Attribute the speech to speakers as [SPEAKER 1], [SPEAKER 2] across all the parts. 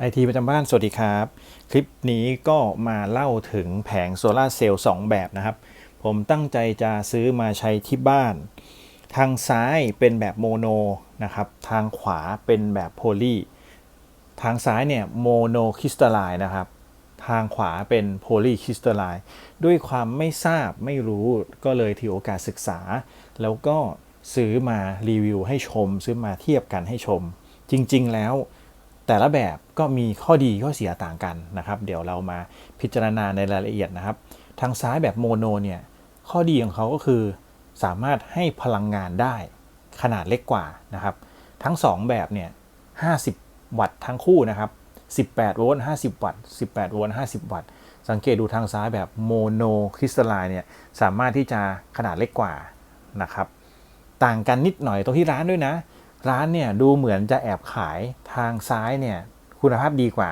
[SPEAKER 1] ไอทีประจำบ้าน สวัสดีครับ คลิปนี้ก็มาเล่าถึงแผงโซลาเซลล์2แบบนะครับ ผมตั้งใจจะซื้อมาใช้ที่บ้าน ทางซ้ายเป็นแบบโมโนนะครับ ทางขวาเป็นแบบโพลี ทางซ้ายเนี่ยโมโนคริสตัลไลน์นะครับ ทางขวาเป็นโพลีคริสตัลไลน์ด้วยความไม่ทราบไม่รู้ก็เลยถือโอกาสศึกษา แล้วก็ซื้อมารีวิวให้ชม ซื้อมาเทียบกันให้ชม จริง ๆ แล้ว แต่ละแบบก็มีข้อดีข้อเสียต่างกันนะครับ เดี๋ยวเรามาพิจารณาในรายละเอียดนะครับ ทางซ้ายแบบโมโนเนี่ยข้อดีของเขาก็คือสามารถให้พลังงานได้ขนาดเล็กกว่านะครับ ทั้ง 2 แบบเนี่ย50 วัตต์ทั้งคู่นะครับ18 โวลต์50 วัตต์18 โวลต์50 วัตต์ สังเกตดูทางซ้ายแบบโมโนคริสตัลไลน์เนี่ยสามารถที่จะขนาดเล็กกว่านะครับ ต่างกันนิดหน่อยตรงที่ร้านด้วยนะ ร้านเนี่ยดูเหมือนจะแอบขาย ทางซ้ายเนี่ยคุณภาพดีกว่า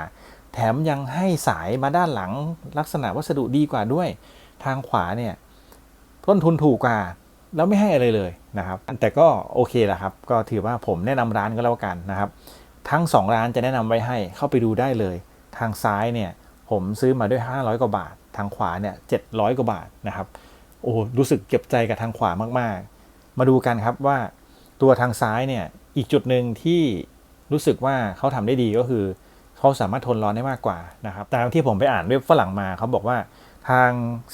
[SPEAKER 1] แถมยังให้สายมาด้านหลังลักษณะวัสดุดีกว่าด้วย ทางขวาเนี่ยต้นทุนถูกกว่าแล้วไม่ให้อะไรเลยนะครับแต่ก็โอเคแหละครับ ก็ถือว่าผมแนะนำร้านก็แล้วกันนะครับ ทั้ง 2 ร้านจะแนะนำไว้ให้เข้าไปดูได้เลย ทางซ้ายเนี่ยผมซื้อมาด้วย 500 กว่าบาท ทางขวาเนี่ย700กว่าบาทนะครับโอ้รู้สึกเก็บใจกับทางขวามากๆ มาดูกันครับว่าตัวทางซ้ายเนี่ยอีกจุดหนึ่งที่ รู้สึกว่าเขาทำได้ดีก็คือเขาสามารถทนร้อนได้มากกว่านะครับตามที่ผมไปอ่านเว็บฝรั่งมาเขาบอกว่า ทาง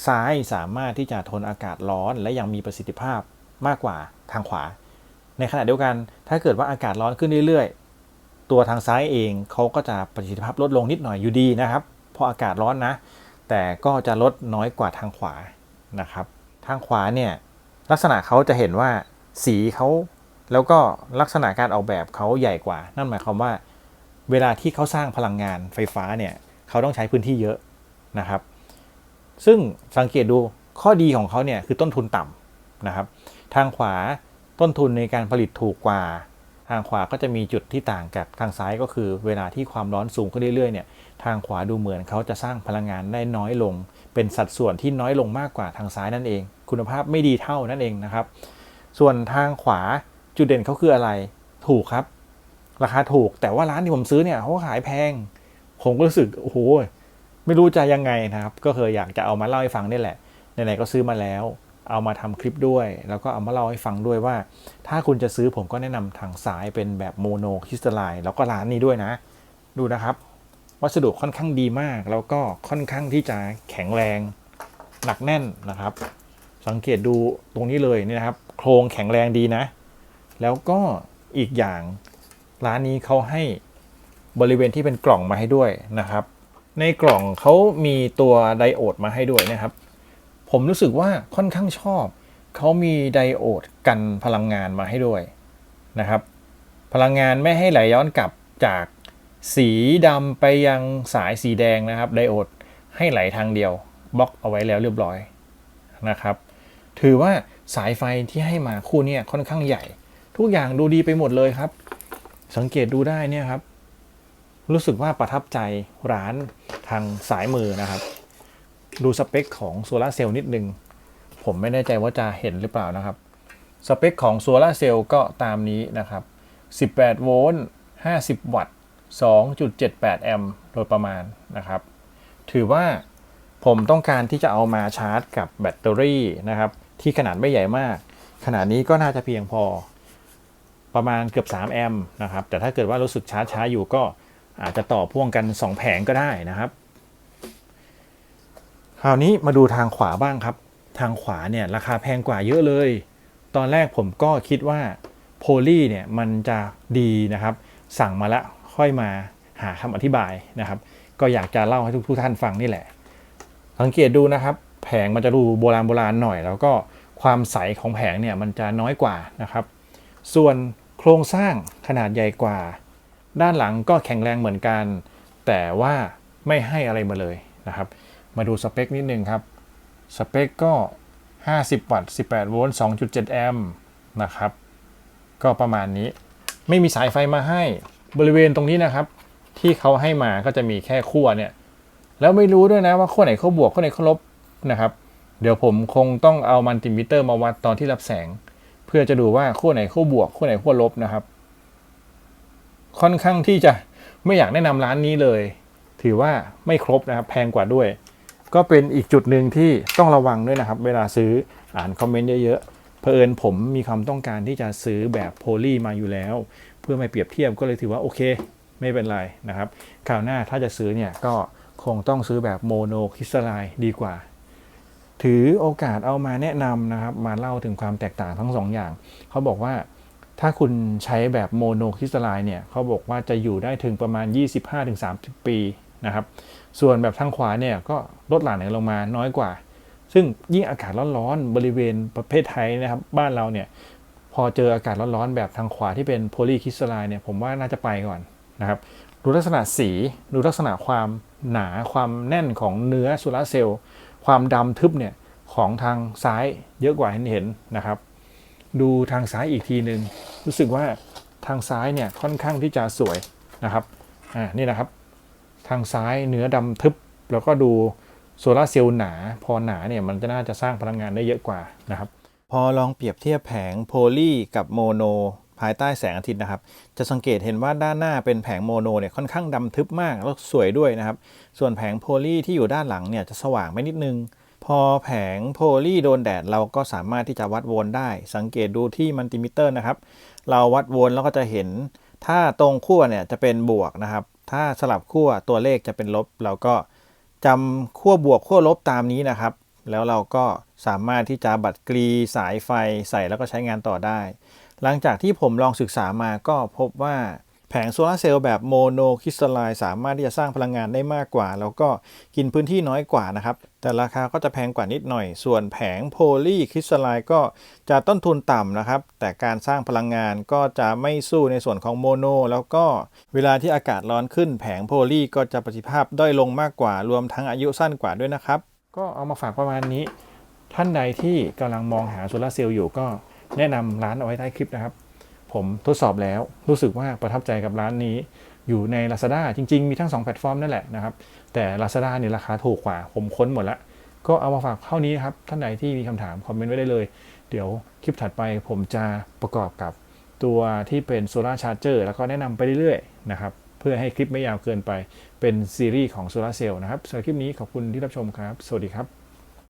[SPEAKER 1] ซ้ายสามารถที่จะทนอากาศร้อน และยังมีประสิทธิภาพมากกว่าทางขวา ในขณะเดียวกันถ้าเกิดว่าอากาศร้อนขึ้นเรื่อยๆ ตัวทางซ้ายเองเขาก็จะประสิทธิภาพลดลงนิดหน่อยอยู่ดีนะครับเพราะอากาศร้อนนะ แต่ก็จะลดน้อยกว่าทางขวานะครับ ทางขวาเนี่ยลักษณะเขาจะเห็นว่าสีเขา แล้วก็ลักษณะการออกแบบเขาใหญ่กว่า นั่นหมายความว่า เวลาที่เขาสร้างพลังงานไฟฟ้าเนี่ยเขาต้องใช้พื้นที่เยอะนะครับ ซึ่งสังเกตดูข้อดีของเขาเนี่ยคือต้นทุนต่ำนะครับ ทางขวาต้นทุนในการผลิตถูกกว่า ทางขวาก็จะมีจุดที่ต่างกับทางซ้ายก็คือ เวลาที่ความร้อนสูงขึ้นเรื่อยๆเนี่ยทางขวาดูเหมือนเขาจะสร้างพลังงานได้น้อยลง เป็นสัดส่วนที่น้อยลงมากกว่าทางซ้ายนั่นเอง คุณภาพไม่ดีเท่านั่นเองนะครับ ส่วนทางขวา จุดเด่นเขาคืออะไร ถูกครับ ราคาถูก แต่ว่าร้านที่ผมซื้อเนี่ยเขาขายแพง ผมก็รู้สึกโอ้โหไม่รู้จะยังไงนะครับ ก็เคยอยากจะเอามาเล่าให้ฟังนี่แหละไหนๆก็ซื้อมาแล้ว เอามาทำคลิปด้วย แล้วก็เอามาเล่าให้ฟังด้วยว่า ถ้าคุณจะซื้อผมก็แนะนำทางซ้ายเป็นแบบโมโนคริสตัลไลน์แล้วก็ร้านนี้ด้วยนะ ดูนะครับ วัสดุค่อนข้างดีมาก แล้วก็ค่อนข้างที่จะแข็งแรงหนักแน่นนะครับ สังเกตดูตรงนี้เลยนี่นะครับ โครงแข็งแรงดีนะ แล้วก็อีกอย่างร้านนี้เขาให้บริเวณที่เป็นกล่องมาให้ด้วยนะครับ ในกล่องเขามีตัวไดโอดมาให้ด้วยนะครับ ผมรู้สึกว่าค่อนข้างชอบเขามีไดโอดกันพลังงานมาให้ด้วยนะครับ พลังงานไม่ให้ไหลย้อนกลับจากสีดำไปยังสายสีแดงนะครับ ไดโอดให้ไหลทางเดียวบล็อกเอาไว้แล้วเรียบร้อยนะครับ ถือว่าสายไฟที่ให้มาคู่นี้ค่อนข้างใหญ่ ทุกอย่างดูดีไปหมดเลยครับ สังเกตดูได้เนี่ยครับ รู้สึกว่าประทับใจร้านทางสายมือนะครับ ดูสเปคของโซลาร์เซลล์นิดนึง ผมไม่แน่ใจว่าจะเห็นหรือเปล่านะครับ สเปคของโซลาร์เซลล์ก็ตามนี้นะครับ 18 โวลต์ 50 วัตต์ 2.78 แอมป์โดยประมาณนะครับ ถือว่าผมต้องการที่จะเอามาชาร์จกับแบตเตอรี่นะครับ ที่ขนาดไม่ใหญ่มาก ขนาดนี้ก็น่าจะเพียงพอ ประมาณเกือบ 3 แอมป์นะครับ แต่ถ้าเกิดว่ารู้สึกช้าช้าอยู่ก็อาจจะต่อพ่วงกัน 2 แผงก็ได้นะครับ คราวนี้มาดูทางขวาบ้างครับ ทางขวาเนี่ยราคาแพงกว่าเยอะเลย ตอนแรกผมก็คิดว่าโพลีเนี่ยมันจะดีนะครับ สั่งมาละค่อยมาหาคำอธิบายนะครับ ก็อยากจะเล่าให้ทุกทุกท่านฟังนี่แหละ สังเกตดูนะครับ แผงมันจะดูโบราณโบราณหน่อย แล้วก็ความใสของแผงเนี่ยมันจะน้อยกว่านะครับ ส่วน โครงสร้างขนาดใหญ่กว่า ด้านหลังก็แข็งแรงเหมือนกัน แต่ว่าไม่ให้อะไรมาเลยนะครับ มาดูสเปคนิดนึงครับ สเปคก็ 50 วัตต์ 18 โวลต์ 2.7 แอมป์นะครับ ก็ประมาณนี้ ไม่มีสายไฟมาให้ บริเวณตรงนี้นะครับ ที่เขาให้มาก็จะมีแค่ขั้วเนี่ย แล้วไม่รู้ด้วยนะว่าขั้วไหนขั้วบวกขั้วไหนขั้วลบนะครับ เดี๋ยวผมคงต้องเอามัลติมิเตอร์มาวัดตอนที่รับแสง พื่อจะดูว่าขั้วไหนขั้วบวกขั้วไหนขั้วลบนะครับ ค่อนข้างที่จะไม่อยากแนะนำร้านนี้เลย ถือว่าไม่ครบนะครับ แพงกว่าด้วย ก็เป็นอีกจุดหนึ่งที่ต้องระวังด้วยนะครับ เวลาซื้ออ่านคอมเมนต์เยอะๆเผอิญผมมีความต้องการที่จะซื้อแบบโพลีมาอยู่แล้ว เพื่อไม่เปรียบเทียบก็เลยถือว่าโอเค ไม่เป็นไรนะครับคราวหน้าถ้าจะซื้อเนี่ยก็คงต้องซื้อแบบโมโนคริสตัลไลน์ดีกว่า ถือโอกาสเอามาแนะนำนะครับ มาเล่าถึงความแตกต่างทั้งสองอย่าง เขาบอกว่าถ้าคุณใช้แบบโมโนคริสตัลไลน์เนี่ยเขาบอกว่าจะอยู่ได้ถึงประมาณ 25-30 ปีนะครับ ส่วนแบบทางขวาเนี่ยก็ลดหลั่นลงมาน้อยกว่า ซึ่งยิ่งอากาศร้อนๆบริเวณประเทศไทยนะครับ บ้านเราเนี่ยพอเจออากาศร้อนๆแบบทางขวาที่เป็นโพลีคริสตัลไลน์เนี่ยผมว่าน่าจะไปก่อนนะครับดูลักษณะสีดูลักษณะความหนาความแน่นของเนื้อโซลาเซลล์ ความดำทึบเนี่ยของทางซ้ายเยอะกว่าเห็นเห็นนะครับ ดูทางซ้ายอีกทีหนึ่งรู้สึกว่าทางซ้ายเนี่ยค่อนข้างที่จะสวยนะครับอ่านี่นะครับ ทางซ้ายเนื้อดำทึบ แล้วก็ดูโซลาร์เซลล์หนา พอหนาเนี่ยมันจะน่าจะสร้างพลังงานได้เยอะกว่านะครับ พอลองเปรียบเทียบแผงโพลีกับโมโน ภายใต้แสงอาทิตย์นะครับ จะสังเกตเห็นว่าด้านหน้าเป็นแผงโมโนเนี่ยค่อนข้างดำทึบมากแล้วสวยด้วยนะครับ ส่วนแผงโพลีที่อยู่ด้านหลังเนี่ยจะสว่างไปนิดนึง พอแผงโพลีโดนแดดเราก็สามารถที่จะวัดโวลต์ได้ สังเกตดูที่มัลติมิเตอร์นะครับ เราวัดโวลต์แล้วก็จะเห็น ถ้าตรงขั้วเนี่ยจะเป็นบวกนะครับ ถ้าสลับขั้วตัวเลขจะเป็นลบเราก็จำขั้วบวกขั้วลบตามนี้นะครับ แล้วเราก็สามารถที่จะบัดกรีสายไฟใส่แล้วก็ใช้งานต่อได้ หลังจากที่ผมลองศึกษามาก็พบว่าแผงโซลาร์เซลล์แบบโมโนคริสตัลไลน์สามารถที่จะสร้างพลังงานได้มากกว่า แล้วก็กินพื้นที่น้อยกว่านะครับ แต่ราคาก็จะแพงกว่านิดหน่อย ส่วนแผงโพลีคริสตัลไลน์ก็จะต้นทุนต่ำนะครับ แต่การสร้างพลังงานก็จะไม่สู้ในส่วนของโมโนแล้วก็เวลาที่อากาศร้อนขึ้น แผงโพลีก็จะประสิทธิภาพด้อยลงมากกว่า รวมทั้งอายุสั้นกว่าด้วยนะครับ ก็เอามาฝากประมาณนี้ ท่านใดที่กำลังมองหาโซลาเซลล์อยู่ก็แนะนำร้านเอาไว้ใต้คลิปนะครับ ผมทดสอบแล้วรู้สึกว่าประทับใจกับร้านนี้ อยู่ใน Lazada จริง ๆ มีทั้ง 2 แพลตฟอร์มนั่นแหละนะครับ แต่ Lazada เนี่ยราคาถูกกว่า ผมค้นหมดแล้วก็เอามาฝากเท่านี้ครับ ท่านใดที่มีคำถามคอมเมนต์ไว้ได้เลย เดี๋ยวคลิปถัดไปผมจะประกอบกับตัวที่เป็นโซลาร์ชาร์เจอร์แล้วก็แนะนำไปเรื่อยๆนะครับ เพื่อให้คลิปไม่ยาวเกินไปเป็นซีรีส์ของโซลาร์เซลล์นะครับสำหรับคลิปนี้ขอบคุณที่รับชมครับ สวัสดีครับ